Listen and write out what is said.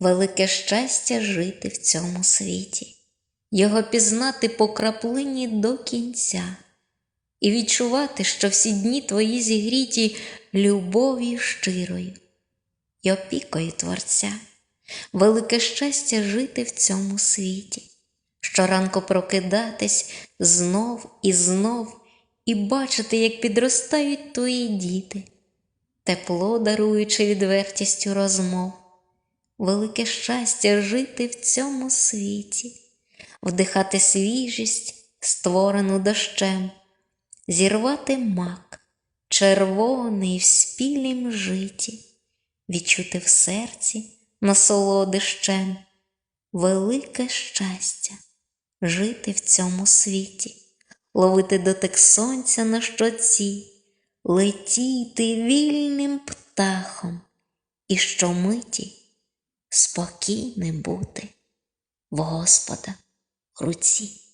велике щастя жити в цьому світі, його пізнати по краплині до кінця і відчувати, що всі дні твої зігріті любов'ю щирою й опікою Творця, велике щастя жити в цьому світі, щоранку прокидатись знов і знов і бачити, як підростають твої діти, тепло даруючи відвертістю розмов, велике щастя жити в цьому світі, вдихати свіжість, створену дощем, зірвати мак, червоний в спілім житі, відчути в серці насолоди щем, велике щастя жити в цьому світі, ловити дотик сонця на щоці, летіти вільним птахом і щомиті спокійним бути в Господа руці.